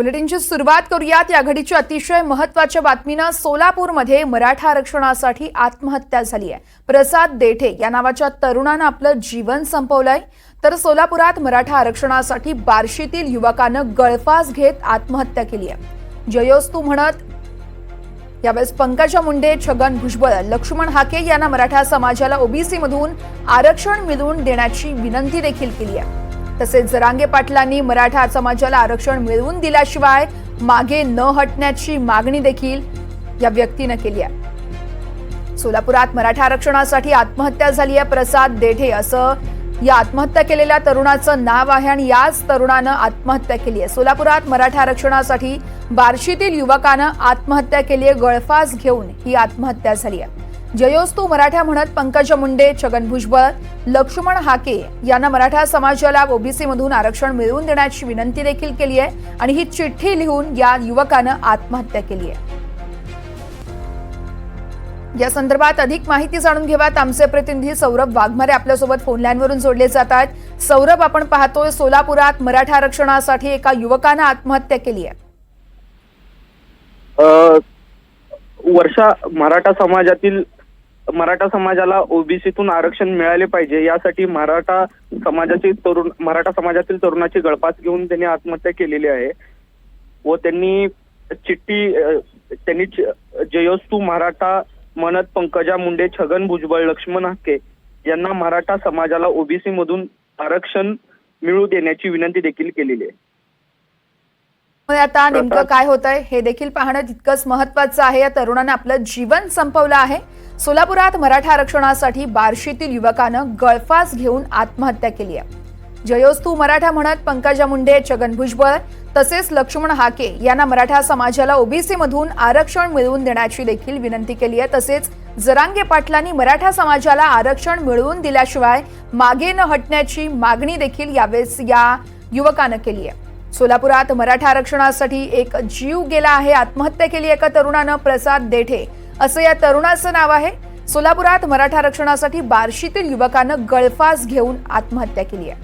बुलेटिनची सुरुवात करूयात. या घडीच्या अतिशय महत्त्वाच्या बातमीनं सोलापूरमध्ये मराठा आरक्षणासाठी आत्महत्या झाली आहे. प्रसाद देठे या नावाच्या तरुणानं आपलं जीवन संपवलंय. तर सोलापुरात मराठा आरक्षणासाठी बार्शीतील युवकानं गळफास घेत आत्महत्या केली आहे. जयोस्तू म्हणत यावेळेस पंकजा मुंडे छगन भुजबळ लक्ष्मण हाके यांना मराठा समाजाला ओबीसी मधून आरक्षण मिळवून देण्याची विनंती देखील केली आहे. तसेच जरांगे पाटलांनी मराठा समाजाला आरक्षण मिळवून दिल्याशिवाय मागे न हटण्याची मागणी देखील या व्यक्तीनं केली आहे. सोलापुरात मराठा आरक्षणासाठी आत्महत्या झाली आहे प्रसाद देठे असं या आत्महत्या केलेल्या तरुणाचं नाव आहे आणि याच तरुणानं आत्महत्या केली आहे. सोलापुरात मराठा आरक्षणासाठी बार्शीतील युवकानं आत्महत्या केली आहे. गळफास घेऊन ही आत्महत्या झाली आहे. जयोस्तू मराठा म्हणत पंकजा मुंडे छगन भुजबळ लक्ष्मण हाके यांना मराठा समाजाला ओबीसी मधून आरक्षण मिळवून देण्याची विनंती देखील केली आहे आणि ही चिठ्ठी लिहून या युवकानं आत्महत्या केली आहे. या संदर्भात अधिक माहिती जाणून घेवात आमचे प्रतिनिधी सौरभ वाघमारे आपल्यासोबत फोन लाईनवरून जोडले जात आहेत. सौरभ आपण पाहतोय सोलापुरात मराठा आरक्षणासाठी एका युवकानं आत्महत्या केली आहे. वर्षा मराठा समाजातील मराठा समाजाला ओबीसीतून आरक्षण मिळाले पाहिजे यासाठी मराठा समाजाची तरुण मराठा समाजातील तरुणाची गळपास घेऊन त्यांनी आत्महत्या केलेली आहे. व त्यांनी चिठ्ठी त्यांनी जयोस्तू मराठा मनत पंकजा मुंडे छगन भुजबळ लक्ष्मण हाके यांना मराठा समाजाला ओबीसी मधून आरक्षण मिळू देण्याची विनंती देखील केलेली आहे. आता नेमकं काय होत आहे हे देखील पाहणं तितकंच महत्वाचं आहे. या तरुणानं आपलं जीवन संपवलं आहे. सोलापुरात मराठा आरक्षणासाठी बार्शीतील युवकानं गळफास घेऊन आत्महत्या केली आहे. जयोस्तू मराठा म्हणत पंकजा मुंडे छगन भुजबळ तसेच लक्ष्मण हाके यांना मराठा समाजाला ओबीसी मधून आरक्षण मिळवून देण्याची देखील विनंती केली आहे. तसेच जरांगे पाटलांनी मराठा समाजाला आरक्षण मिळवून दिल्याशिवाय मागे न हटण्याची मागणी देखील यावेळेस या युवकानं केली आहे. सोलापुरात मराठा आरक्षणासाठी एक जीव गेला आहे आत्महत्या केली एका तरुणानं प्रसाद देठे. असं या तरुणाचं नाव आहे. सोलापुरात मराठा आरक्षणासाठी बार्शीतील युवकानं गळफास घेऊन आत्महत्या केली आहे.